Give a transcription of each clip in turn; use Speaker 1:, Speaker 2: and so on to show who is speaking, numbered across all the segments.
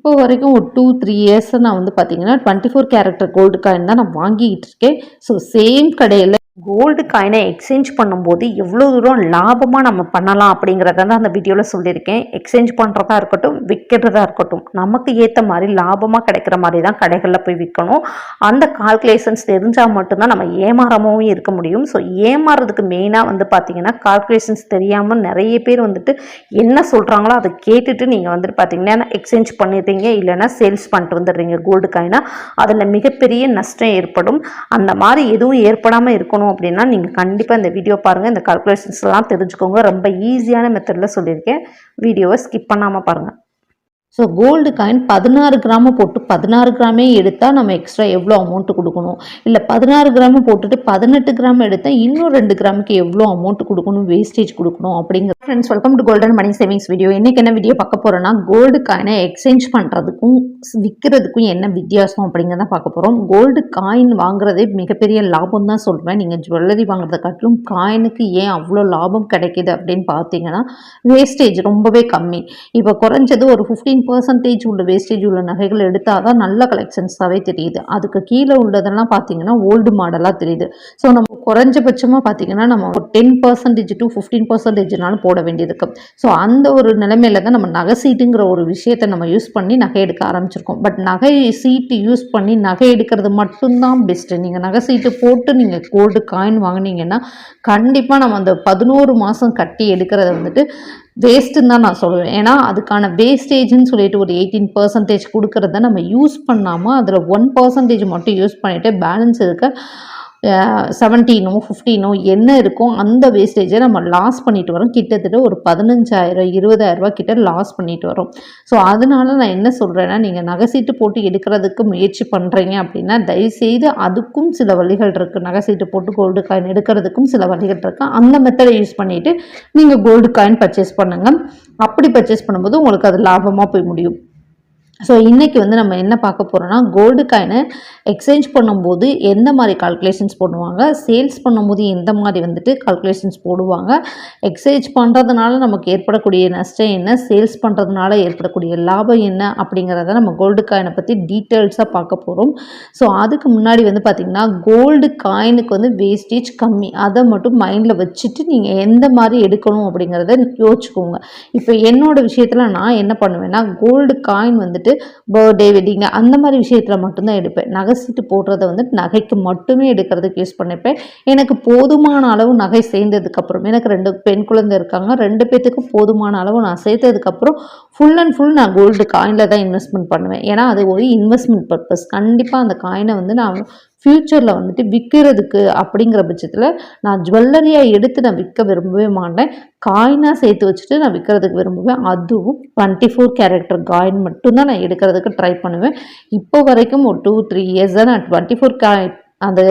Speaker 1: இப்போ வரைக்கும் ஒரு டூ த்ரீ இயர்ஸ் நான் வந்து பார்த்தீங்கன்னா twenty four carat gold coin தான் நான் வாங்கிக்கிட்டு இருக்கேன். ஸோ சேம் கடையில் கோல்டு காயினை எக்ஸ்சேஞ்ச் பண்ணும்போது எவ்வளோ தூரம் லாபமாக நம்ம பண்ணலாம் அப்படிங்கிறத தான் அந்த வீடியோவில் சொல்லியிருக்கேன். எக்ஸ்சேஞ்ச் பண்ணுறதா இருக்கட்டும் விற்கிறதா இருக்கட்டும் நமக்கு ஏற்ற மாதிரி லாபமாக கிடைக்கிற மாதிரி தான் கடைகளில் போய் விற்கணும். அந்த கால்குலேஷன்ஸ் தெரிஞ்சால் மட்டும்தான் நம்ம ஏமாறாமவும் இருக்க முடியும். ஸோ ஏமாறுறதுக்கு மெயினாக வந்து பார்த்தீங்கன்னா கால்குலேஷன்ஸ் தெரியாமல் நிறைய பேர் வந்துட்டு என்ன சொல்கிறாங்களோ அதை கேட்டுட்டு நீங்கள் வந்துட்டு பார்த்தீங்கன்னா எக்ஸ்சேஞ்ச் பண்ணிடுறீங்க இல்லைன்னா சேல்ஸ் பண்ணிட்டு வந்துடுறீங்க கோல்டு காயினா அதில் மிகப்பெரிய நஷ்டம் ஏற்படும். அந்த மாதிரி எதுவும் ஏற்படாமல் இருக்கணும் அப்படின்னா நீங்கள் கண்டிப்பாக இந்த வீடியோ பாருங்கள் இந்த கால்குலேஷன்ஸ்லாம் தெரிஞ்சுக்கோங்க. ரொம்ப ஈஸியான மெத்தடில் சொல்லியிருக்கேன். வீடியோவை ஸ்கிப் பண்ணாமல் பாருங்கள் ஸோ கோல்டு காயின் பதினாறு கிராம போட்டு பதினாறு கிராமே எடுத்தால் நம்ம எக்ஸ்ட்ரா எவ்வளோ அமௌண்ட்டு கொடுக்கணும்? இல்லை பதினாறு கிராம போட்டுட்டு பதினெட்டு கிராம் எடுத்தால் இன்னும் ரெண்டு கிராமுக்கு எவ்வளோ அமௌண்ட் கொடுக்கணும்? வேஸ்டேஜ் கொடுக்கணும் அப்படிங்கிற friends welcome to golden money savings video இன்றைக்கி என்ன வீடியோ பார்க்க போகிறோன்னா கோல்டு காயினை எக்ஸ்சேஞ்ச் பண்ணுறதுக்கும் விற்கிறதுக்கும் என்ன வித்தியாசம் அப்படிங்கிறத பார்க்க போகிறோம் கோல்டு காயின் வாங்குறதே மிகப்பெரிய லாபம் தான் சொல்லுவேன் நீங்கள் ஜுவல்லரி வாங்குறத காட்டிலும் காயினுக்கு ஏன் அவ்வளோ லாபம் கிடைக்கிது அப்படின்னு பார்த்தீங்கன்னா வேஸ்டேஜ் ரொம்பவே கம்மி. இப்போ குறைஞ்சது ஒரு ஃபிஃப்டீன் பர்சன்டேஜ் உள்ள வேஸ்டேஜ் உள்ள நகைகள் எடுத்தால் தான் நல்ல கலெக்ஷன்ஸாகவே தெரியுது. அதுக்கு கீழே உள்ளதெல்லாம் பார்த்தீங்கன்னா ஓல்டு மாடலாக தெரியுது. ஸோ நம்ம குறைஞ்சபட்சமாக பார்த்தீங்கன்னா நம்ம ஒரு டென் பர்சன்டேஜ் டு ஃபிஃப்டீன் பர்சன்டேஜ்னாலும் போட வேண்டியது இருக்கு. ஸோ அந்த ஒரு நிலைமையில தான் நம்ம நகை சீட்டுங்கிற ஒரு விஷயத்தை நம்ம யூஸ் பண்ணி நகை எடுக்க ஆரம்பிச்சிருக்கோம். பட் நகை சீட்டு யூஸ் பண்ணி நகை எடுக்கிறது மட்டும்தான் பெஸ்ட்டு நீங்கள் நகை சீட்டு போட்டு நீங்கள் கோல்டு காயின் வாங்குனீங்கன்னா கண்டிப்பாக நம்ம அந்த பதினோரு மாதம் கட்டி எடுக்கிறத வந்துட்டு வேஸ்ட்டுன்னு தான் நான் சொல்லுவேன். ஏன்னா அதுக்கான வேஸ்டேஜ்னு சொல்லிட்டு ஒரு எயிட்டீன் பர்சன்டேஜ் கொடுக்குறத நம்ம யூஸ் பண்ணாமல் அதில் ஒன் பர்சன்டேஜ் மட்டும் யூஸ் பண்ணிவிட்டு பேலன்ஸ் இருக்க செவன்டீனோ ஃபிஃப்டீனோ என்ன இருக்கோ அந்த வேஸ்டேஜை நம்ம லாஸ் பண்ணிட்டு வரோம். கிட்டத்தட்ட ஒரு பதினஞ்சாயிரம் இருபதாயிரரூபா கிட்ட லாஸ் பண்ணிட்டு வரோம். ஸோ அதனால நான் என்ன சொல்கிறேன்னா நீங்கள் நகைசீட்டு போட்டு எடுக்கிறதுக்கு முயற்சி பண்ணுறீங்க அப்படின்னா தயவுசெய்து அதுக்கும் சில வழிகள் இருக்குது நகைசீட்டு போட்டு கோல்டு காயின் எடுக்கிறதுக்கும் சில வழிகள் இருக்குது அந்த மெத்தடை யூஸ் பண்ணிவிட்டு நீங்கள் கோல்டு காயின் பர்ச்சேஸ் பண்ணுங்கள் அப்படி பர்ச்சேஸ் பண்ணும்போது உங்களுக்கு அது லாபமாக போய் முடியும். ஸோ இன்றைக்கி வந்து நம்ம என்ன பார்க்க போகிறோம்னா கோல்டு காயினை எக்ஸ்சேஞ்ச் பண்ணும்போது எந்த மாதிரி கால்குலேஷன்ஸ் போடுவாங்க? சேல்ஸ் பண்ணும்போது எந்த மாதிரி வந்துட்டு கால்குலேஷன்ஸ் போடுவாங்க? எக்ஸ்சேஞ்ச் பண்ணுறதுனால நமக்கு ஏற்படக்கூடிய நஷ்டம் என்ன? சேல்ஸ் பண்ணுறதுனால ஏற்படக்கூடிய லாபம் என்ன? அப்படிங்கிறத நம்ம கோல்டு காயினை பற்றி டீட்டெயில்ஸாக பார்க்க போகிறோம் ஸோ அதுக்கு முன்னாடி வந்து பார்த்திங்கன்னா கோல்டு காயினுக்கு வந்து வேஸ்டேஜ் கம்மி. அதை மட்டும் மைண்டில் வச்சுட்டு நீங்கள் எந்த மாதிரி எடுக்கணும் அப்படிங்கிறத யோசிச்சுக்கோங்க. இப்போ என்னோடய விஷயத்தில் நான் என்ன பண்ணுவேன்னா கோல்டு காயின் வந்துட்டு பர்த்டே வெட்டிங் அந்த மாதிரி விஷயத்தில் மட்டும்தான் எடுப்பேன். நகை சீட்டு போடுறத வந்து நகைக்கு மட்டுமே எடுக்கிறதுக்கு யூஸ் பண்ணிப்பேன். எனக்கு போதுமான அளவு நகை சேர்ந்ததுக்கப்புறம் எனக்கு ரெண்டு பெண் குழந்தை இருக்காங்க ரெண்டு பேர்த்துக்கும் போதுமான அளவு நான் சேர்த்ததுக்கப்புறம் ஃபுல் அண்ட் ஃபுல் நான் கோல்டு காயினில் தான் இன்வெஸ்ட்மெண்ட் பண்ணுவேன். ஏன்னா அது ஒரு இன்வெஸ்ட்மெண்ட் பர்பஸ் கண்டிப்பாக அந்த காயினை வந்து நான் ஃப்யூச்சரில் வந்துட்டு விற்கிறதுக்கு அப்படிங்கிற பட்சத்தில் நான் ஜுவல்லரியாக எடுத்து நான் விற்க விரும்பவே மாட்டேன். காயினாக சேர்த்து வச்சுட்டு நான் விற்கிறதுக்கு விரும்புவேன். அதுவும் டுவெண்ட்டி ஃபோர் கேரக்டர் காயின் மட்டும்தான் நான் எடுக்கிறதுக்கு ட்ரை பண்ணுவேன். இப்போ வரைக்கும் ஒரு டூ த்ரீ இயர்ஸாக நான் டுவெண்ட்டி ஃபோர் கா அந்த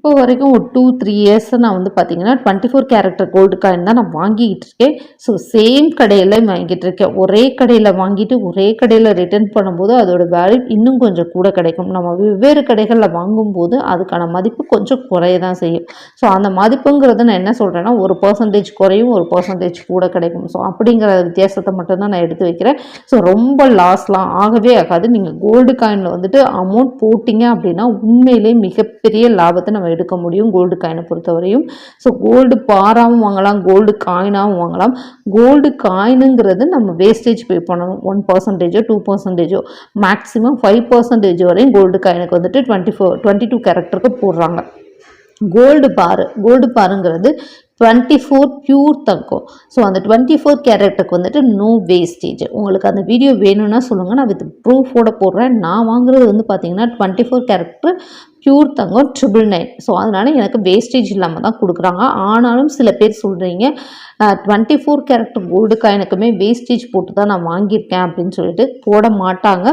Speaker 1: இப்போ வரைக்கும் ஒரு டூ த்ரீ இயர்ஸ் நான் வந்து பார்த்தீங்கன்னா twenty four character gold coin தான் நான் வாங்கிக்கிட்டு இருக்கேன். ஸோ சேம் கடையில் வாங்கிட்டு இருக்கேன். ஒரே கடையில் வாங்கிட்டு ஒரே கடையில் ரிட்டர்ன் பண்ணும்போது அதோட வேல்யூ இன்னும் கொஞ்சம் கூட கிடைக்கும். நம்ம வெவ்வேறு கடைகளில் வாங்கும்போது அதுக்கான மதிப்பு கொஞ்சம் குறைய தான் செய்யும். ஸோ அந்த மதிப்புங்கிறது நான் என்ன சொல்கிறேன்னா ஒரு பர்சன்டேஜ் குறையும் ஒரு பர்சன்டேஜ் கூட கிடைக்கும். ஸோ அப்படிங்கிற வித்தியாசத்தை மட்டும்தான் நான் எடுத்து வைக்கிறேன். ஸோ ரொம்ப லாஸ்லாம் ஆகவே ஆகாது. நீங்கள் கோல்டு காயினில் வந்துட்டு அமௌண்ட் போட்டிங்க அப்படின்னா உண்மையிலே மிகப்பெரிய லாபத்தை நம்ம எடுக்க முடியும். கோல்டு காயினை பொறுத்தவரையும். ஸோ கோல்டு பாராவும் வாங்கலாம் கோல்டு காயினாகவும் வாங்கலாம். கோல்டு காயினுங்கிறது நம்ம வேஸ்டேஜ் பே பண்ணணும். ஒன் பர்சன்டேஜோ டூ பர்சன்டேஜோ மேக்ஸிமம் ஃபைவ் பர்சன்டேஜ் வரையும் கோல்டு காயினுக்கு வந்துட்டு டுவெண்ட்டி ஃபோர் டுவெண்ட்டி டூ கேரக்டருக்கு போடுறாங்க. கோல்டு பாரு கோல்டு பாருங்கிறது டுவெண்ட்டி ஃபோர் பியூர் தங்கம். ஸோ அந்த டுவெண்ட்டி ஃபோர் கேரக்டருக்கு வந்துட்டு நோ வேஸ்டேஜ் உங்களுக்கு அந்த வீடியோ வேணும்னா சொல்லுங்கள் நான் வித் ப்ரூஃபோட போடுறேன். நான் வாங்குறது வந்து பார்த்தீங்கன்னா டுவெண்ட்டி ஃபோர் கேரக்டர் பியூர் தங்கம் ட்ரிபிள் நைன் ஸோ அதனால் எனக்கு வேஸ்டேஜ் இல்லாமல் தான் கொடுக்குறாங்க. ஆனாலும் சில பேர் சொல்கிறீங்க டுவெண்ட்டி ஃபோர் கேரக்ட் கோல்டு காயினுக்குமே வேஸ்டேஜ் போட்டு தான் நான் வாங்கியிருக்கேன் அப்படின்னு சொல்லிட்டு போட மாட்டாங்க.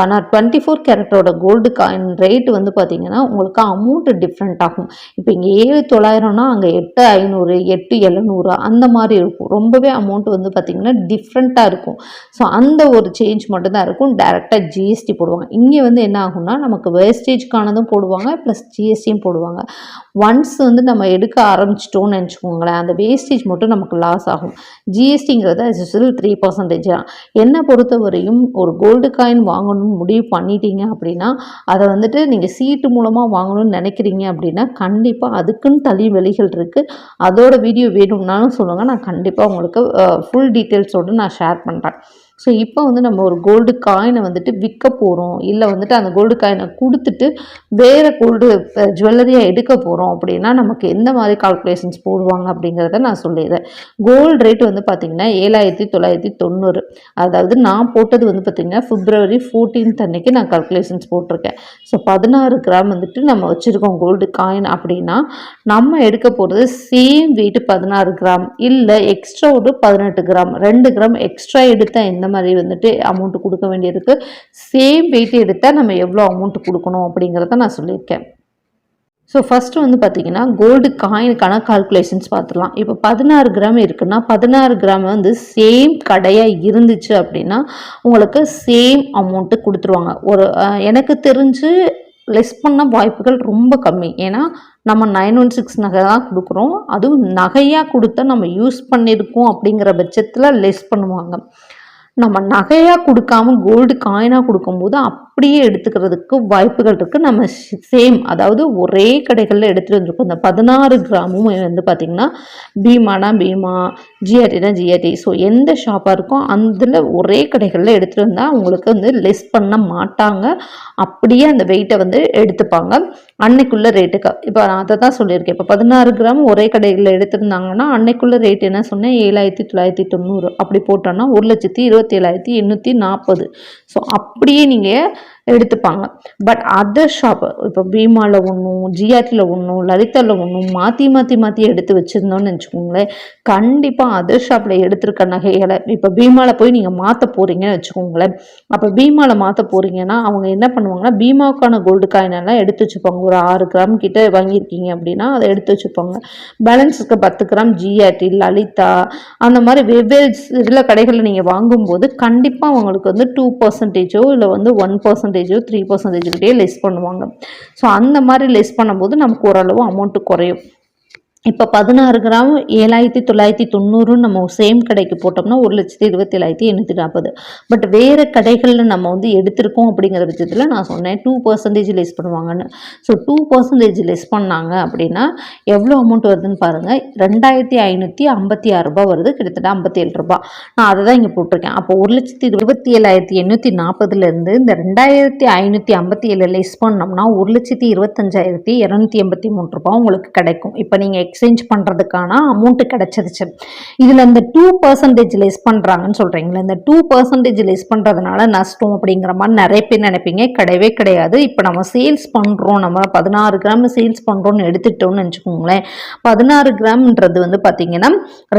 Speaker 1: ஆனால் டுவெண்ட்டி ஃபோர் கேரக்டரோட கோல்டு காயின் ரேட் வந்து பார்த்திங்கன்னா உங்களுக்கு அமௌண்ட்டு டிஃப்ரெண்ட் ஆகும். இப்போ இங்கே ஏழு தொள்ளாயிரம்னா அங்கே எட்டு ஐநூறு எட்டு எழுநூறு அந்த மாதிரி இருக்கும். ரொம்பவே அமௌண்ட் வந்து பார்த்திங்கன்னா டிஃப்ரெண்ட்டாக இருக்கும். ஸோ அந்த ஒரு சேஞ்ச் மட்டும்தான் இருக்கும். டேரெக்டாக ஜிஎஸ்டி போடுவாங்க. இங்கே வந்து என்ன ஆகும்னா நமக்கு வேஸ்டேஜ்க்கானதும் போடுவாங்க ப்ளஸ் ஜிஎஸ்டியும் போடுவாங்க. ஒன்ஸ் வந்து நம்ம எடுக்க ஆரம்பிச்சிட்டோம்னு நினச்சிக்கோங்களேன் அந்த வேஸ்டேஜ் மட்டும் நம்ம நமக்கு லாஸ் ஆகும். ஜிஎஸ்டிங்கிறது அஸ் த்ரீ பர்சன்டேஜ் தான் என்னை பொறுத்தவரையும் ஒரு கோல்டு காயின் வாங்கணும்னு முடிவு பண்ணிட்டீங்க அப்படின்னா அதை வந்துட்டு நீங்கள் சீட்டு மூலமாக வாங்கணும்னு நினைக்கிறீங்க அப்படின்னா கண்டிப்பாக அதுக்குன்னு தனி வெளிகள் இருக்குது அதோட வீடியோ வேணும்னாலும் சொல்லுங்கள் நான் கண்டிப்பாக உங்களுக்கு ஃபுல் டீட்டெயில்ஸோடு நான் ஷேர் பண்ணுறேன் ஸோ இப்போ வந்து நம்ம ஒரு கோல்டு காயினை வந்துட்டு விற்க போகிறோம் இல்லை வந்துட்டு அந்த கோல்டு காயினை கொடுத்துட்டு வேறு கோல்டு ஜுவல்லரியாக எடுக்க போகிறோம் அப்படின்னா நமக்கு எந்த மாதிரி கால்குலேஷன்ஸ் போடுவாங்க அப்படிங்கிறத நான் சொல்லிடுறேன். கோல்டு ரேட் வந்து பார்த்திங்கன்னா ஏழாயிரத்தி தொள்ளாயிரத்தி தொண்ணூறு. அதாவது நான் போட்டது வந்து பார்த்திங்கன்னா ஃபிப்ரவரி ஃபோர்டீன்த் அன்னைக்கு நான் கால்குலேஷன்ஸ் போட்டிருக்கேன். ஸோ பதினாறு கிராம் வந்துட்டு நம்ம வச்சுருக்கோம் கோல்டு காயின் அப்படின்னா நம்ம எடுக்க போகிறது சேம் வெயிட் பதினாறு கிராம் இல்லை எக்ஸ்ட்ரா ஒரு பதினெட்டு கிராம் ரெண்டு கிராம் எக்ஸ்ட்ரா எடுத்தால் எந்த மாதிரி வந்துட்டு அமௌண்ட்டு கொடுக்க வேண்டியிருக்கு சேம் வெயிட் எடுத்தால் நம்ம எவ்வளோ அமௌண்ட் கொடுக்கணும் அப்படிங்கிறத நான் சொல்லியிருக்கேன். ஸோ ஃபஸ்ட்டு வந்து பார்த்தீங்கன்னா கோல்டு காயினுக்கான கால்குலேஷன்ஸ் பார்த்துடலாம் இப்போ பதினாறு கிராம் இருக்குன்னா பதினாறு கிராம் வந்து சேம் கடையாக இருந்துச்சு அப்படின்னா உங்களுக்கு சேம் அமௌண்ட்டு கொடுத்துருவாங்க. ஒரு எனக்கு தெரிஞ்சு லெஸ் பண்ண வாய்ப்புகள் ரொம்ப கம்மி. ஏன்னா நம்ம நைன் ஒன் சிக்ஸ் நகை தான் கொடுக்குறோம். அதுவும் நகையாக கொடுத்தா நம்ம யூஸ் பண்ணியிருக்கோம் அப்படிங்கிற பட்சத்தில் லெஸ் பண்ணுவாங்க. நம்ம நகையாக கொடுக்காம கோல்டு காயினாக கொடுக்கும்போது அப்படியே எடுத்துக்கிறதுக்கு வாய்ப்புகள் இருக்குது நம்ம சேம் அதாவது ஒரே கடைகளில் எடுத்துகிட்டு வந்துருக்கோம். இந்த பதினாறு கிராமும் வந்து பார்த்திங்கன்னா பீமானா பீமா ஜிஆர்டினா ஜிஆர்டி. ஸோ எந்த ஷாப்பாக இருக்கோ அதில் ஒரே கடைகளில் எடுத்துகிட்டு வந்தால் அவங்களுக்கு வந்து லெஸ் பண்ண மாட்டாங்க. அப்படியே அந்த வெயிட்டை வந்து எடுத்துப்பாங்க. அன்னைக்குள்ள ரேட்டுக்கு இப்போ நான் அதை தான் சொல்லியிருக்கேன். இப்போ பதினாறு கிராம் ஒரே கடைகளில் எடுத்திருந்தாங்கன்னா அன்னைக்குள்ள ரேட் என்ன சொன்னேன்? ஏழாயிரத்தி தொள்ளாயிரத்தி தொண்ணூறு. அப்படி போட்டோன்னா ஒரு லட்சத்தி இருபத்தி ஏழாயிரத்தி எண்ணூற்றி நாற்பது. ஸோ அப்படியே நீங்கள் எடுத்துப்பாங்க. பட் அதர் ஷாப் இப்போ பீமாவில் ஒன்றும் ஜிஆர்டியில் ஒன்றும் லலிதாவில் ஒன்றும் மாற்றி மாற்றி மாற்றி எடுத்து வச்சுருந்தோன்னு வச்சுக்கோங்களேன் கண்டிப்பாக அதர் ஷாப்பில் எடுத்திருக்க நகைகளை இப்போ பீமாவில் போய் நீங்கள் மாற்ற போகிறீங்கன்னு வச்சுக்கோங்களேன். அப்போ பீமாவில் மாற்ற போகிறீங்கன்னா அவங்க என்ன பண்ணுவாங்கன்னா பீமாவுக்கான கோல்டு காயினெல்லாம் எடுத்து வச்சுப்பாங்க. ஒரு ஆறு கிராம் கிட்ட வாங்கியிருக்கீங்க அப்படின்னா அதை எடுத்து வச்சுப்பாங்க. பேலன்ஸுக்கு பத்து கிராம் ஜிஆர்டி லலிதா அந்த மாதிரி வெவ்வேறு இதில் கடைகளில் நீங்கள் வாங்கும்போது கண்டிப்பாக அவங்களுக்கு வந்து டூ பர்சன்டேஜோ இல்லை வந்து ஒன் பர்சன்டேஜோ த்ரீ பர்சன்டேஜ்கிட்டே லெஸ் பண்ணுவாங்க. ஸோ அந்த மாதிரி லெஸ் பண்ணும்போது நமக்கு ஓரளவு அமௌண்ட்டு குறையும். இப்போ பதினாறு கிராம் ஏழாயிரத்தி தொள்ளாயிரத்தி தொண்ணூறுன்னு நம்ம சேம் கடைக்கு போட்டோம்னா ஒரு லட்சத்தி இருபத்தி ஏழாயிரத்தி எண்ணூற்றி நாற்பது பட் வேறு கடைகளில் நம்ம வந்து எடுத்திருக்கோம் அப்படிங்கிற பட்சத்தில் நான் சொன்னேன் டூ பர்சன்டேஜ் லெஸ் பண்ணுவாங்கன்னு. ஸோ டூ பர்சன்டேஜ் லெஸ் பண்ணாங்க அப்படின்னா எவ்வளோ அமௌண்ட் வருதுன்னு பாருங்கள் ரெண்டாயிரத்தி ஐநூற்றி ஐம்பத்தி ஆறு ரூபாய் வருது கிட்டத்தட்ட ஐம்பத்தி ஏழு ரூபா நான் அதை தான் இங்கே போட்டிருக்கேன். அப்போ ஒரு லட்சத்தி இருபத்தி ஏழாயிரத்தி எண்ணூற்றி நாற்பதுலேருந்து இந்த ரெண்டாயிரத்தி ஐநூற்றி ஐம்பத்தி ஏழு லெஸ் பண்ணோம்னா ஒரு லட்சத்தி இருபத்தஞ்சாயிரத்தி இரநூத்தி எண்பத்தி மூணு ரூபா உங்களுக்கு கிடைக்கும். இப்போ நீங்கள் எக்ஸ்சேஞ்ச் பண்ணுறதுக்கான அமௌண்ட்டு கிடச்சிருச்சு. இதில் இந்த டூ பர்சன்டேஜ் லெஸ் பண்ணுறாங்கன்னு சொல்கிறீங்களா இந்த டூ பர்சன்டேஜ் லெஸ் பண்ணுறதுனால நஷ்டம் அப்படிங்கிற மாதிரி நிறைய பேர் நினைப்பீங்க. கிடையவே கிடையாது. இப்போ நம்ம சேல்ஸ் பண்ணுறோம் நம்ம பதினாறு கிராம் சேல்ஸ் பண்ணுறோன்னு எடுத்துட்டோம்னு வச்சுக்கோங்களேன் பதினாறு கிராம்ன்றது வந்து பார்த்திங்கன்னா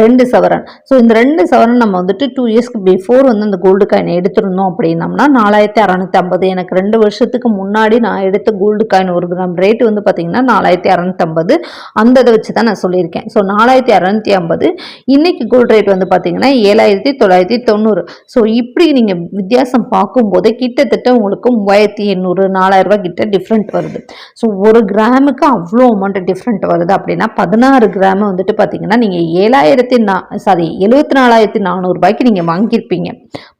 Speaker 1: ரெண்டு சவரன். ஸோ இந்த ரெண்டு சவரன் நம்ம வந்துட்டு டூ இயர்ஸ்க்கு பிஃபோர் வந்து அந்த கோல்டு காயின் எடுத்திருந்தோம் அப்படின்னம்னா நாலாயிரத்தி அறநூற்றி ஐம்பது எனக்கு ரெண்டு வருஷத்துக்கு முன்னாடி நான் எடுத்த கோல்டு காயின் ஒரு கிராம் ரேட்டு வந்து பார்த்தீங்கன்னா நாலாயிரத்தி அறநூற்றம்பது அந்த இதை வச்சு தான் தான் நான் சொல்லியிருக்கேன். ஸோ நாலாயிரத்தி அறநூற்றி ஐம்பது. இன்றைக்கி கோல்ட் ரேட் வந்து பார்த்தீங்கன்னா ஏழாயிரத்தி தொள்ளாயிரத்தி தொண்ணூறு. ஸோ இப்படி நீங்கள் வித்தியாசம் பார்க்கும்போது கிட்டத்தட்ட உங்களுக்கு மூவாயிரத்தி எண்ணூறு நாலாயிரரூபா கிட்ட டிஃப்ரெண்ட் வருது. ஸோ ஒரு கிராமுக்கு அவ்வளோ அமௌண்ட் டிஃப்ரெண்ட் வருது அப்படின்னா பதினாறு கிராம் வந்துட்டு பார்த்தீங்கன்னா நீங்கள் ஏழாயிரத்தி நா சாரி எழுபத்தி நாலாயிரத்தி நானூறுபாய்க்கு நீங்கள் வாங்கியிருப்பீங்க.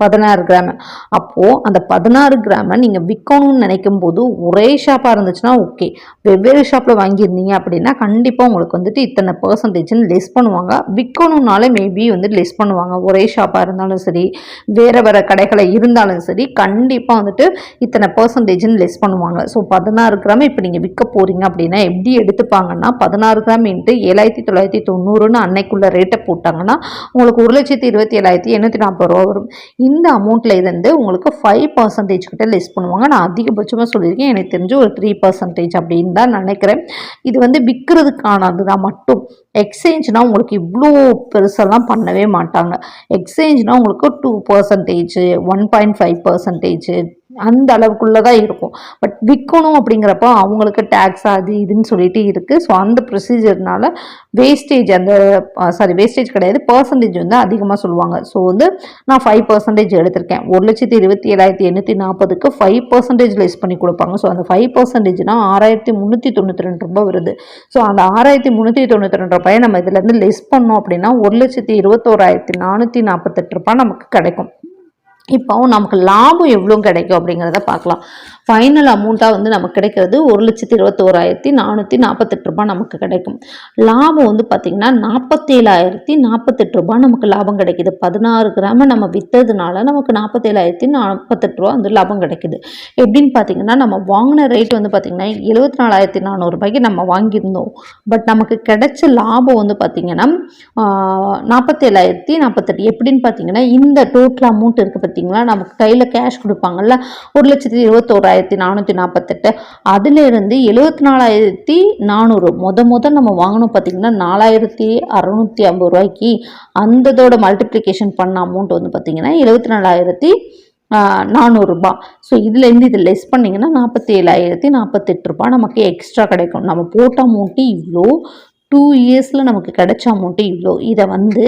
Speaker 1: பதினாறு கிராம். அப்போது அந்த பதினாறு கிராமை நீங்கள் விற்கணும்னு நினைக்கும் போது ஒரே ஷாப்பாக இருந்துச்சுன்னா ஓகே வெவ்வேறு ஷாப்பில் வாங்கியிருந்தீங்க அப்படின்னா கண்டிப்பாக உங்களுக்கு வந்து வந்துட்டு இத்தனை பர்சன்டேஜ்னு லெஸ் பண்ணுவாங்க. விற்கணுன்னாலே மேபி வந்து லெஸ் பண்ணுவாங்க. ஒரே ஷாப்பாக இருந்தாலும் சரி வேறு வேறு கடைகளை இருந்தாலும் சரி கண்டிப்பாக வந்துட்டு இத்தனை பர்சன்டேஜ்னு லெஸ் பண்ணுவாங்க. ஸோ பதினாறு கிராம் இப்போ நீங்கள் விற்க போகிறீங்க அப்படின்னா எப்படி எடுத்துப்பாங்கன்னா பதினாறு கிராம் இன்ட்டு ஏழாயிரத்தி தொள்ளாயிரத்தி தொண்ணூறுன்னு அன்னைக்குள்ள ரேட்டை போட்டாங்கன்னா உங்களுக்கு ஒரு லட்சத்தி இருபத்தி ஏழாயிரத்தி எண்ணூற்றி நாற்பது ரூபா வரும். இந்த அமௌண்ட்டில் இருந்து உங்களுக்கு ஃபைவ் பர்சன்டேஜ் கிட்ட லெஸ் பண்ணுவாங்க. நான் அதிகபட்சமாக சொல்லியிருக்கேன். எனக்கு தெரிஞ்சு ஒரு த்ரீ பர்சன்டேஜ் அப்படின்னு தான் நினைக்கிறேன். இது வந்து விற்கிறதுக்கானது தான் மட்டும். எக்ஸ்சேஞ்ச்னால் உங்களுக்கு இவ்வளோ பெருசெல்லாம் பண்ணவே மாட்டாங்க. எக்ஸ்சேஞ்ச்னால் உங்களுக்கு two percentage one point five percentage அந்த அளவுக்குள்ளே தான் இருக்கும். பட் விற்கணும் அப்படிங்கிறப்போ அவங்களுக்கு டேக்ஸ் அது இதுன்னு சொல்லிட்டு இருக்குது ஸோ அந்த ப்ரொசீஜர்னால வேஸ்டேஜ் அந்த சாரி வேஸ்டேஜ் கிடையாது. பர்சன்டேஜ் வந்து அதிகமாக சொல்லுவாங்க. ஸோ வந்து நான் ஃபைவ் பர்சன்டேஜ் எடுத்திருக்கேன். ஒரு லட்சத்தி இருபத்தி ஏழாயிரத்தி எண்ணூற்றி நாற்பதுக்கு ஃபைவ் பர்சன்டேஜ் லெஸ் பண்ணி கொடுப்பாங்க. ஸோ அந்த ஃபைவ் பர்சன்டேஜ்னா ஆறாயிரத்தி முந்நூற்றி தொண்ணூற்றி ரெண்டு ரூபாய் வருது. ஸோ அந்த ஆறாயிரத்தி முந்நூற்றி தொண்ணூற்றி ரெண்டு ரூபாயை நம்ம இதுலேருந்து லெஸ் பண்ணோம் அப்படின்னா ஒரு லட்சத்தி இருபத்தோராயிரத்தி நானூற்றி நாற்பத்தெட்டு ரூபாய் நமக்கு கிடைக்கும். இப்போ நமக்கு லாபம் எவ்வளோ கிடைக்கும் அப்படிங்கிறத பார்க்கலாம். ஃபைனல் அமௌண்ட்டாக வந்து நமக்கு கிடைக்கிறது ஒரு லட்சத்தி இருபத்தோராயிரத்தி நானூற்றி நாற்பத்தெட்டு ரூபாய் நமக்கு கிடைக்கும். லாபம் வந்து பார்த்திங்கன்னா நாற்பத்தேழாயிரத்தி நாற்பத்தெட்டு ரூபாய் நமக்கு லாபம் கிடைக்கிது. பதினாறு கிராம நம்ம விற்றதுனால நமக்கு நாற்பத்தேழாயிரத்தி நாற்பத்தெட்டு ரூபா வந்து லாபம் கிடைக்குது. எப்படின்னு பார்த்தீங்கன்னா நம்ம வாங்கின ரேட் வந்து பார்த்திங்கன்னா எழுபத்தி நாலாயிரத்தி நானூறுபாய்க்கு நம்ம வாங்கியிருந்தோம். பட் நமக்கு கிடைச்ச லாபம் வந்து பார்த்திங்கன்னா நாற்பத்தேழாயிரத்தி நாற்பத்தெட்டு எப்படின்னு பார்த்தீங்கன்னா இந்த டோட்டல் அமௌண்ட் இருக்குது பார்த்தீங்களா நமக்கு கையில் கேஷ் கொடுப்பாங்கல்ல ஒரு லட்சத்தி இருபத்தோராயிரம் இருபத்தோராயிரத்தி நானூற்றி நாற்பத்தெட்டு அதுலேருந்து எழுபத்தி நாலாயிரத்தி நானூறு. முத முத நம்ம வாங்கணும் பார்த்தீங்கன்னா நாலாயிரத்தி அறநூற்றி ஐம்பது ரூபாய்க்கு அந்ததோட மல்டிப்ளிகேஷன் பண்ண அமௌண்ட் வந்து பார்த்தீங்கன்னா எழுபத்தி நாலாயிரத்தி நானூறுரூபா ஸோ இதுலேருந்து இது லெஸ் பண்ணிங்கன்னா நாற்பத்தி ஏழாயிரத்தி நாற்பத்தெட்டு ரூபாய் நமக்கு எக்ஸ்ட்ரா கிடைக்கும். நம்ம போட்ட அமௌண்ட்டு இவ்வளோ டூ இயர்ஸில் நமக்கு கிடைச்ச அமௌண்ட்டு இவ்வளோ இதை வந்து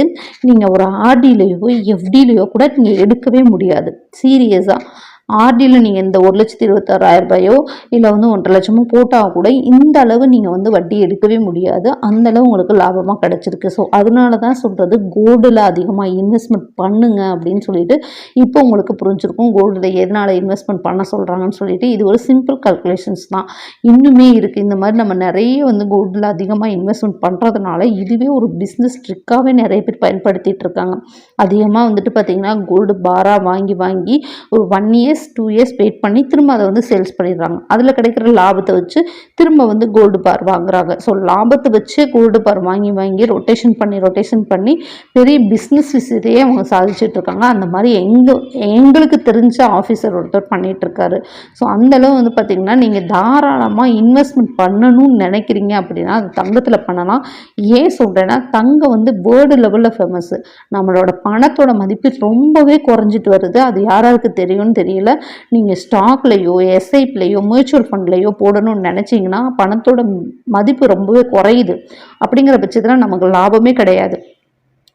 Speaker 1: நீங்கள் ஒரு ஆர்டிலேயோ எஃப்டிலேயோ கூட நீங்கள் எடுக்கவே முடியாது. சீரியஸாக ஆர்டியில் நீங்கள் இந்த ஒரு லட்சத்தி இருபத்தாறாயிரம் ரூபாயோ இல்லை வந்து ஒன்றரை லட்சமோ போட்டால் கூட இந்த அளவு நீங்கள் வந்து வட்டி எடுக்கவே முடியாது. அந்த அளவு உங்களுக்கு லாபமாக கிடச்சிருக்கு. ஸோ அதனால தான் சொல்கிறது கோல்டில் அதிகமாக இன்வெஸ்ட்மெண்ட் பண்ணுங்க அப்படின்னு சொல்லிட்டு இப்போ உங்களுக்கு புரிஞ்சிருக்கும் கோல்டில் எதனால் இன்வெஸ்ட்மெண்ட் பண்ண சொல்கிறாங்கன்னு சொல்லிட்டு இது ஒரு சிம்பிள் கல்குலேஷன்ஸ் தான். இன்னுமே இருக்குது இந்த மாதிரி நம்ம நிறைய வந்து கோல்டில் அதிகமாக இன்வெஸ்ட்மெண்ட் பண்ணுறதுனால இதுவே ஒரு பிஸ்னஸ் ட்ரிக்காகவே நிறைய பேர் பயன்படுத்திகிட்டு இருக்காங்க. அதிகமாக வந்துட்டு பார்த்திங்கன்னா கோல்டு பாராக வாங்கி வாங்கி ஒரு one year years two years wait பண்ணி திரும்ப அதை வந்து சேல்ஸ் பண்ணிடுறாங்க. அதில் கிடைக்கிற லாபத்தை வச்சு திரும்ப வந்து கோல்டு பார் வாங்குறாங்க. ஸோ லாபத்தை வச்சு கோல்டு பார் வாங்கி வாங்கி ரொட்டேஷன் பண்ணி ரொட்டேஷன் பண்ணி பெரிய பிஸ்னஸ் விஷயத்தையே அவங்க சாதிச்சுட்டு இருக்காங்க. அந்த மாதிரி எங்கள் எங்களுக்கு தெரிஞ்ச ஆஃபீஸர் ஒருத்தர் பண்ணிகிட்ருக்காரு இருக்காரு. ஸோ அந்தளவு வந்து பார்த்திங்கன்னா நீங்கள் தாராளமாக இன்வெஸ்ட்மெண்ட் பண்ணணும்னு நினைக்கிறீங்க அப்படின்னா அது தங்கத்தில் பண்ணலாம். ஏன் சொல்கிறேன்னா தங்கம் வந்து வேர்ல்டு லெவலில் ஃபேமஸ்ஸு நம்மளோட பணத்தோட மதிப்பு ரொம்பவே குறைஞ்சிட்டு வருது. அது யாராருக்கு தெரியும்னு தெரியல. நீங்கள் ஸ்டாக்லேயோ எஸ்ஐப்லேயோ மியூச்சுவல் ஃபண்ட்லேயோ போடணும்னு நினச்சிங்கன்னா பணத்தோட மதிப்பு ரொம்பவே குறையுது. அப்படிங்கிற பட்சத்தில் நமக்கு லாபமே கிடையாது.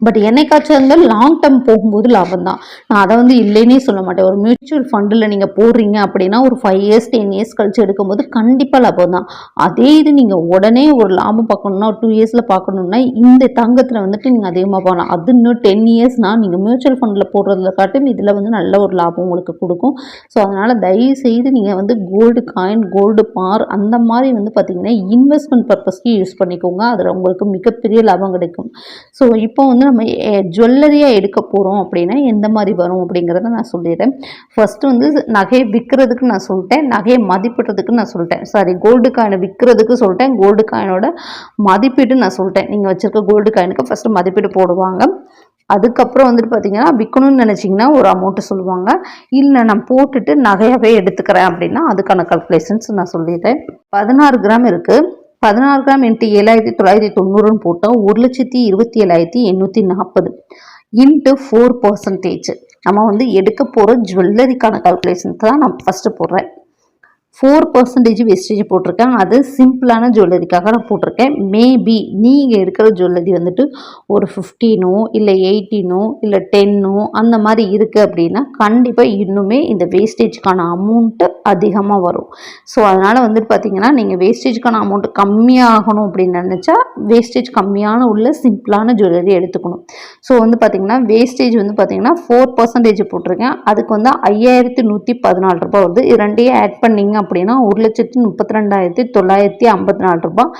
Speaker 1: பட் என்னைக்காச்சும் இருந்தால் லாங் டேர்ம் போகும்போது லாபம் தான். நான் அதை வந்து இல்லைன்னே சொல்ல மாட்டேன். ஒரு மியூச்சுவல் ஃபண்டில் நீங்கள் போடுறீங்க அப்படின்னா ஒரு ஃபைவ் இயர்ஸ் டென் இயர்ஸ் கழிச்சு எடுக்கும்போது கண்டிப்பாக லாபம் தான். அதே இது நீங்கள் உடனே ஒரு லாபம் பார்க்கணுன்னா ஒரு டூ இயர்ஸில் பார்க்கணுன்னா இந்த தங்கத்தில் வந்துட்டு நீங்கள் அதிகமாக போகலாம் அது இன்னும் டென் இயர்ஸ்னால் நீங்கள் மியூச்சுவல் ஃபண்டில் போடுறதுல காட்டும் இதில் வந்து நல்ல ஒரு லாபம் உங்களுக்கு கொடுக்கும். ஸோ அதனால் தயவு செய்து நீங்கள் வந்து கோல்டு காயின் கோல்டு பார் அந்த மாதிரி வந்து பார்த்தீங்கன்னா இன்வெஸ்ட்மெண்ட் பர்பஸ்க்கு யூஸ் பண்ணிக்கோங்க. அதில் உங்களுக்கு மிகப்பெரிய லாபம் கிடைக்கும். ஸோ இப்போ வந்து நம்ம ஜுவல்லரியாக எடுக்க போகிறோம் அப்படின்னா எந்த மாதிரி வரும் அப்படிங்கிறத நான் சொல்லிடுறேன். ஃபஸ்ட்டு வந்து நகையை விற்கிறதுக்கு நான் சொல்லிட்டேன். நகையை மதிப்பிடுறதுக்கு நான் சொல்லிட்டேன். சாரி கோல்டு காயினை விற்கிறதுக்கு சொல்லிட்டேன். கோல்டு காயினோட மதிப்பீடு நான் சொல்லிட்டேன். நீங்கள் வச்சுருக்க கோல்டு காயினுக்கு ஃபஸ்ட்டு மதிப்பீடு போடுவாங்க. அதுக்கப்புறம் வந்துட்டு பார்த்தீங்கன்னா விற்கணும்னு நினச்சிங்கன்னா ஒரு அமௌண்ட்டு சொல்லுவாங்க. இல்லை நான் போட்டுட்டு நகையாகவே எடுத்துக்கிறேன் அப்படின்னா அதுக்கான கல்குலேஷன்ஸ் நான் சொல்லிடுறேன். பதினாறு கிராம் இருக்குது பதினாறு கிராம் இன்ட்டு ஏழாயிரத்தி தொள்ளாயிரத்தி தொண்ணூறுன்னு போட்டால் ஒரு லட்சத்தி இருபத்தி ஏழாயிரத்தி எண்ணூற்றி நாற்பது இன்ட்டு ஃபோர் பர்சன்டேஜ் நம்ம வந்து எடுக்க போகிற ஜுவல்லரிக்கான கால்குலேஷன்ஸ் தான் நான் ஃபஸ்ட்டு போடுறேன். ஃபோர் பர்சன்டேஜ் வேஸ்டேஜ் போட்டிருக்கேன். அது சிம்பிளான ஜுவல்லரிக்காக நான் போட்டிருக்கேன். மேபி நீங்கள் எடுக்கிற ஜுவல்லரி வந்துட்டு ஒரு ஃபிஃப்டீனோ இல்லை எயிட்டீனோ இல்லை டென்னோ அந்த மாதிரி இருக்குது அப்படின்னா கண்டிப்பாக இன்னுமே இந்த வேஸ்டேஜ்க்கான அமௌண்ட்டு அதிகமாக வரும். ஸோ அதனால் வந்துட்டு பார்த்திங்கன்னா நீங்கள் வேஸ்டேஜ்க்கான அமௌண்ட்டு கம்மியாகணும் அப்படின்னு நினச்சா வேஸ்டேஜ் கம்மியான உள்ள சிம்பிளான ஜுவல்லரி எடுத்துக்கணும். ஸோ வந்து பார்த்திங்கன்னா வேஸ்டேஜ் வந்து பார்த்திங்கன்னா ஃபோர் பர்சன்டேஜ் போட்டிருக்கேன். அதுக்கு வந்து ஐயாயிரத்தி நூற்றி பதினாலு ரூபாய் வருது. இரண்டையும் ரெண்டையும் ஆட் பண்ணிங்க அப்படின்னா ஒரு லட்சத்தி முப்பத்தி ரெண்டாயிரத்தி தொள்ளாயிரத்தி ஐம்பத்தி நாலு ரூபாய்.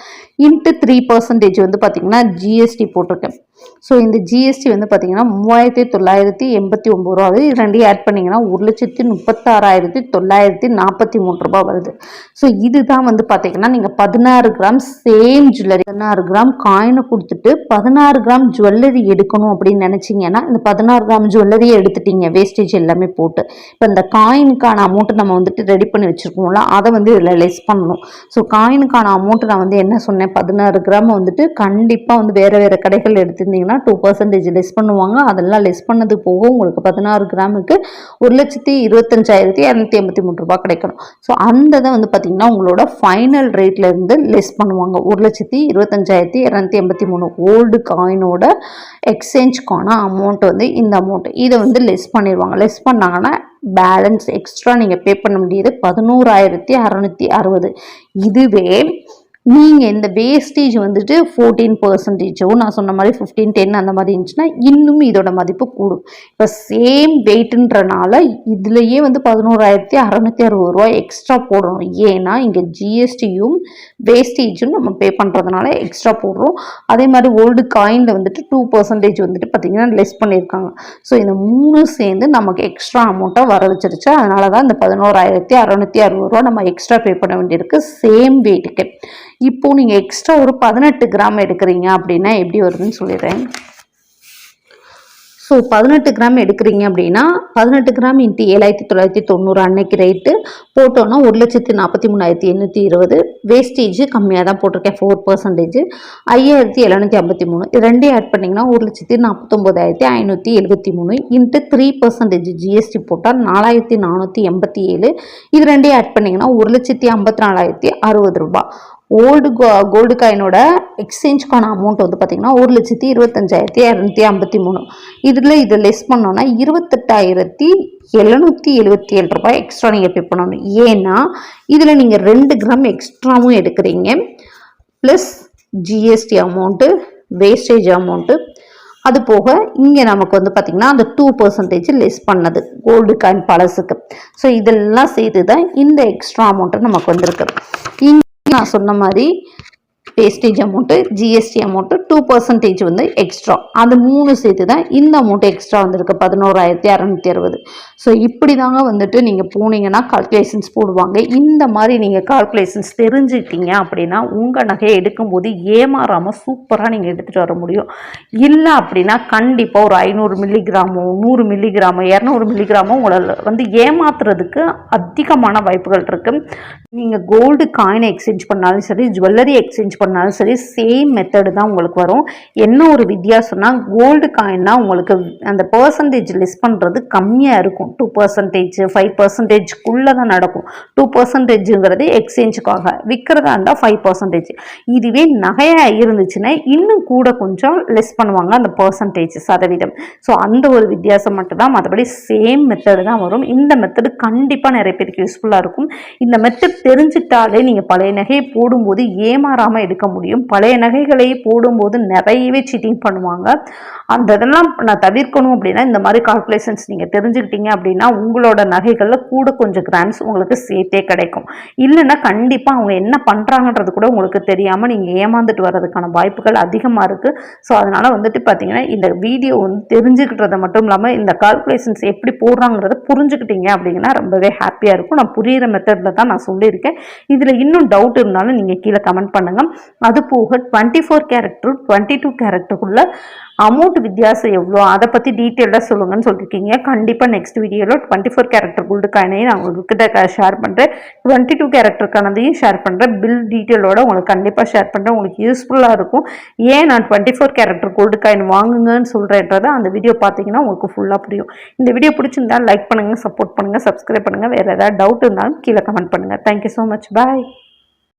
Speaker 1: இன்ட்டு த்ரீ பர்சன்டேஜ் வந்து பார்த்தீங்கன்னா ஜிஎஸ்டி போட்டிருக்கேன். ஸோ இந்த ஜிஎஸ்டி வந்து பார்த்தீங்கன்னா மூவாயிரத்தி தொள்ளாயிரத்தி எண்பத்தி ஒம்பது ரூபா வருது. இது ரெண்டையும் ஆட் பண்ணிங்கன்னா ஒரு லட்சத்தி முப்பத்தாறாயிரத்தி தொள்ளாயிரத்தி நாற்பத்தி மூணு ரூபாய் வருது. ஸோ இதுதான் வந்து பார்த்தீங்கன்னா நீங்கள் பதினாறு கிராம் சேம் ஜுவல்லரி பதினாறு கிராம் காயினை கொடுத்துட்டு பதினாறு கிராம் ஜுவல்லரி எடுக்கணும் அப்படின்னு நினச்சிங்கன்னா இந்த பதினாறு கிராம் ஜுவல்லரியை எடுத்துட்டீங்க. வேஸ்டேஜ் எல்லாமே போட்டு. இப்போ இந்த காயினுக்கான அமௌண்ட்டு நம்ம வந்துட்டு ரெடி பண்ணி வச்சுருக்கோம்ல அதை வந்து இதில் லெஸ் பண்ணணும். ஸோ காயினுக்கான அமௌண்ட்டு நான் வந்து என்ன சொன்னேன்? பதினாறு கிராம் வந்துட்டு கண்டிப்பாக வந்து வேறு வேறு கடைகள் எடுத்திருந்தீங்கன்னா டூ பர்சன்டேஜ் லெஸ் பண்ணுவாங்க. அதெல்லாம் லெஸ் பண்ணது போக உங்களுக்கு பதினாறு கிராமுக்கு ஒரு லட்சத்தி இருபத்தஞ்சாயிரத்தி இரநூத்தி எண்பத்தி மூணு ரூபாய் கிடைக்கணும். ஸோ அந்த இதை வந்து பார்த்தீங்கன்னா உங்களோட ஃபைனல் ரேட்லேருந்து லெஸ் பண்ணுவாங்க. ஒரு லட்சத்தி இருபத்தஞ்சாயிரத்தி இரநூத்தி எண்பத்தி மூணு ஓல்டு காயினோட எக்ஸ்சேஞ்சுக்கான அமௌண்ட் வந்து இந்த அமௌண்ட் இதை வந்து லெஸ் பண்ணிடுவாங்க. லெஸ் பண்ணாங்கன்னா பேலன்ஸ் எக்ஸ்ட்ரா நீங்கள் பே பண்ண முடியுது பதினோராயிரத்தி அறநூற்றி அறுபது. இதுவே நீங்கள் இந்த வேஸ்டேஜ் வந்துட்டு ஃபோர்டீன் பர்சன்டேஜோ நான் சொன்ன மாதிரி ஃபிஃப்டீன் டென் அந்த மாதிரி இருந்துச்சுன்னா இன்னும் இதோட மதிப்பு கூடும். இப்போ சேம் வெயிட்டுன்றனால இதுலேயே வந்து பதினோராயிரத்தி அறநூற்றி அறுபது ரூபா எக்ஸ்ட்ரா போடணும். ஏன்னா இங்கே ஜிஎஸ்டியும் வேஸ்டேஜும் நம்ம பே பண்ணுறதுனால எக்ஸ்ட்ரா போடுறோம். அதே மாதிரி ஓல்டு காயினில் வந்துட்டு டூ பர்சன்டேஜ் வந்துட்டு பார்த்திங்கன்னா லெஸ் பண்ணியிருக்காங்க. ஸோ இந்த மூணு சேர்ந்து நமக்கு எக்ஸ்ட்ரா அமௌண்ட்டாக வர வச்சிருச்சு அதனால தான் இந்த பதினோராயிரத்தி அறநூற்றி அறுபது ரூபா நம்ம எக்ஸ்ட்ரா பே பண்ண வேண்டியிருக்கு. சேம் வெயிட்டுக்கு இப்போது நீங்கள் எக்ஸ்ட்ரா ஒரு பதினெட்டு கிராம் எடுக்கிறீங்க அப்படின்னா எப்படி வருதுன்னு சொல்லிடுறேன். ஸோ பதினெட்டு கிராம் எடுக்கிறீங்க அப்படின்னா பதினெட்டு கிராம் இன்ட்டு ஏழாயிரத்தி தொள்ளாயிரத்தி தொண்ணூறு அன்னைக்கு ரேட்டு போட்டோன்னா ஒரு லட்சத்தி நாற்பத்தி மூணாயிரத்தி எண்ணூற்றி இருபது. வேஸ்டேஜ் கம்மியாக தான் போட்டிருக்கேன் ஃபோர் பர்சன்டேஜ் ஐயாயிரத்தி எழுநூற்றி ஐம்பத்தி மூணு. இது ரெண்டையும் ஆட் பண்ணிங்கன்னா ஒரு லட்சத்தி நாற்பத்தொம்போதாயிரத்தி ஐநூற்றி எழுபத்தி மூணு இன்ட்டு த்ரீ பர்சன்டேஜ் ஜிஎஸ்டி போட்டால் நாலாயிரத்தி நானூற்றி எண்பத்தி ஏழு. இது ரெண்டையும் ஆட் பண்ணிங்கன்னா ஒரு லட்சத்தி ஐம்பத்தி நாலாயிரத்தி அறுபது ரூபா ஓல்டு கோ கோல்டு காயினோட எக்ஸ்சேஞ்ச்க்கான அமௌண்ட் வந்து பார்த்திங்கன்னா ஒரு லட்சத்தி இருபத்தஞ்சாயிரத்தி இரநூத்தி ஐம்பத்தி மூணு. இதில் இதை லெஸ் பண்ணோன்னா இருபத்தெட்டாயிரத்தி எழுநூற்றி எழுபத்தி ஏழு ரூபாய் எக்ஸ்ட்ரா நீங்கள் பே பண்ணணும். ஏன்னா இதில் நீங்கள் ரெண்டு கிராம் எக்ஸ்ட்ராவும் எடுக்கிறீங்க. Plus GST amount wastage amount அது போக இங்கே நமக்கு வந்து பார்த்திங்கன்னா அந்த டூ பர்சன்டேஜ் லெஸ் பண்ணது கோல்டு காயின் பழசுக்கு. ஸோ இதெல்லாம் சேர்த்து தான் இந்த எக்ஸ்ட்ரா அமௌண்ட்டு நமக்கு வந்திருக்கு. நான் சொன்ன மாதிரி wastage amount GST amount two percentage வந்து எக்ஸ்ட்ரா அது மூணு சேர்த்து தான் இந்த அமௌண்ட் எக்ஸ்ட்ரா வந்திருக்கு பதினோராயிரத்தி அறநூற்றி அறுபது. ஸோ இப்படி தாங்க வந்துட்டு நீங்கள் போனீங்கன்னா கால்குலேஷன்ஸ் போடுவாங்க. இந்த மாதிரி நீங்கள் கால்குலேஷன்ஸ் தெரிஞ்சுக்கிட்டீங்க அப்படின்னா உங்கள் நகையை எடுக்கும்போது ஏமாறாமல் சூப்பராக நீங்கள் எடுத்துகிட்டு வர முடியும். இல்லை அப்படின்னா கண்டிப்பாக ஒரு ஐநூறு மில்லிகிராமோ நூறு மில்லிகிராமோ இரநூறு மில்லிகிராமோ உங்களை வந்து ஏமாத்துறதுக்கு அதிகமான வாய்ப்புகள் இருக்குது நீங்கள் கோல்டு காயினை எக்ஸ்சேஞ்ச் பண்ணாலும் சரி ஜுவல்லரி எக்ஸ்சேஞ்ச் பண்ணாலும் சரி சேம் மெத்தடு தான் உங்களுக்கு வரும். என்ன ஒரு வித்தியாசம்னா கோல்டு காயின்னா உங்களுக்கு அந்த பர்சன்டேஜ் லெஸ் பண்ணுறது கம்மியாக இருக்கும். டூ பர்சன்டேஜ் ஃபைவ் பர்சன்டேஜ்க்குள்ளே தான் நடக்கும். டூ பர்சன்டேஜுங்கிறது எக்ஸ்சேஞ்சுக்காக விற்கிறதா இருந்தால் ஃபைவ் பர்சன்டேஜ் இதுவே நகையாக இருந்துச்சுன்னா இன்னும் கூட கொஞ்சம் லெஸ் பண்ணுவாங்க அந்த பர்சன்டேஜ் சதவீதம். ஸோ அந்த ஒரு வித்தியாசம் மட்டும்தான். மற்றபடி சேம் மெத்தடு தான் வரும். இந்த மெத்தடு கண்டிப்பாக நிறைய பேருக்கு யூஸ்ஃபுல்லாக இருக்கும். இந்த மெத்தட் தெரிஞ்சிட்டாலே நீங்கள் பழைய நகையை போடும்போது ஏமாறாமல் எடுக்க முடியும். பழைய நகைகளை போடும்போது நிறையவே சீட்டிங் பண்ணுவாங்க. அந்த இதெல்லாம் நான் தவிர்க்கணும் அப்படின்னா இந்த மாதிரி கால்குலேஷன்ஸ் நீங்கள் தெரிஞ்சுக்கிட்டீங்க அப்படின்னா உங்களோட நகைகளில் கூட கொஞ்சம் கிராம்ஸ் உங்களுக்கு சேர்த்தே கிடைக்கும். இல்லைன்னா கண்டிப்பாக அவங்க என்ன பண்ணுறாங்கன்றது கூட உங்களுக்கு தெரியாமல் நீங்கள் ஏமாந்துட்டு வர்றதுக்கான வாய்ப்புகள் அதிகமாக இருக்குது ஸோ அதனால் வந்துட்டு பார்த்தீங்கன்னா இந்த வீடியோ வந்து தெரிஞ்சுக்கிட்டது மட்டும் இல்லாமல் இந்த கால்குலேஷன்ஸ் எப்படி போடுறாங்கிறத புரிஞ்சுக்கிட்டீங்க அப்படிங்கன்னா ரொம்பவே ஹாப்பியாக இருக்கும். நான் புரியிற மெத்தடில் தான் நான் சொல்லியிருக்கேன். இதில் இன்னும் டவுட் இருந்தாலும் நீங்கள் கீழே கமெண்ட் பண்ணுங்கள் அது போக twenty four character twenty two கேரக்டருக்குள்ள amount வித்தியாசம் எவ்வளோ? அதை பற்றி டீட்டெயிலாக சொல்லுங்கன்னு சொல்லியிருக்கீங்க கண்டிப்பாக நெக்ஸ்ட் வீடியோவில் டுவெண்ட்டி ஃபோர் கேரக்டர் கோல்டு காயினையும் நான் உங்ககிட்ட ஷேர் பண்ணுறேன் டுவெண்ட்டி டூ கேரக்டருக்கானதையும் ஷேர் பண்ணுறேன் பில் டீட்டெயிலோட உங்களுக்கு கண்டிப்பாக ஷேர் பண்ணுறேன் உங்களுக்கு யூஸ்ஃபுல்லாக இருக்கும். ஏன் நான் twenty four character gold coin வாங்குங்கன்னு சொல்கிறேன்றதை அந்த வீடியோ பார்த்தீங்கன்னா உங்களுக்கு ஃபுல்லாக புரியும். இந்த வீடியோ பிடிச்சிருந்தால் லைக் பண்ணுங்கள் சப்போர்ட் பண்ணுங்கள் சப்ஸ்கிரைப் பண்ணுங்கள் வேறு ஏதாவது டவுட் இருந்தாலும் கீழே கமெண்ட் பண்ணுங்கள் தேங்க்யூ ஸோ மச் பாய்